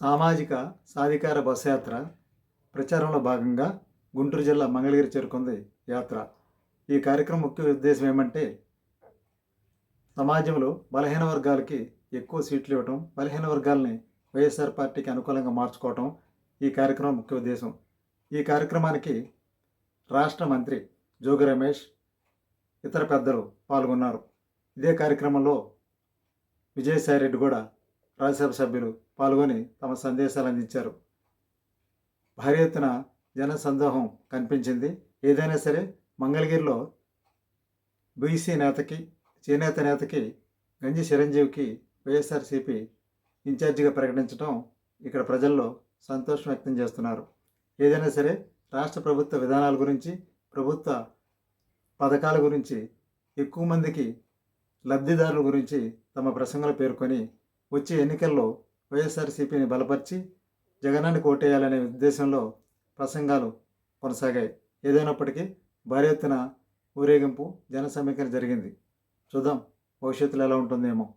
సామాజిక సాధికార బస్ యాత్ర ప్రచారంలో భాగంగా గుంటూరు జిల్లా మంగళగిరి చేరుకుంది యాత్ర. ఈ కార్యక్రమం ముఖ్య ఉద్దేశం ఏమంటే సమాజంలో బలహీన వర్గాలకి ఎక్కువ సీట్లు ఇవ్వటం బలహీన వర్గాలని వైఎస్ఆర్ పార్టీకి అనుకూలంగా మార్చుకోవటం ఈ కార్యక్రమం ముఖ్య ఉద్దేశం. ఈ కార్యక్రమానికి రాష్ట్ర మంత్రి జోగి రమేష్ ఇతర పెద్దలు పాల్గొన్నారు. ఇదే కార్యక్రమంలో విజయసాయి రెడ్డి కూడా రాజ్యసభ సభ్యులు పాల్గొని తమ సందేశాలు అందించారు. భారీ ఎత్తున జన సందోహం కనిపించింది. ఏదైనా సరే మంగళగిరిలో బీసీ నేతకి చేనేత నేతకి గంజి చిరంజీవికి వైఎస్ఆర్సీపీ ఇన్ఛార్జిగా ప్రకటించడం ఇక్కడ ప్రజల్లో సంతోషం వ్యక్తం చేస్తున్నారు. ఏదైనా సరే రాష్ట్ర ప్రభుత్వ విధానాల గురించి ప్రభుత్వ పథకాల గురించి ఎక్కువ మందికి లబ్ధిదారుల గురించి తమ ప్రసంగాలు పేర్కొని వచ్చే ఎన్నికల్లో వైఎస్ఆర్సీపీని బలపరిచి జగనాన్ని కోటేయాలనే ఉద్దేశంలో ప్రసంగాలు కొనసాగాయి. ఏదైనప్పటికీ భారీ ఎత్తున ఊరేగింపు జన సమీకరణ జరిగింది. చూద్దాం భవిష్యత్తులో ఎలా ఉంటుందేమో.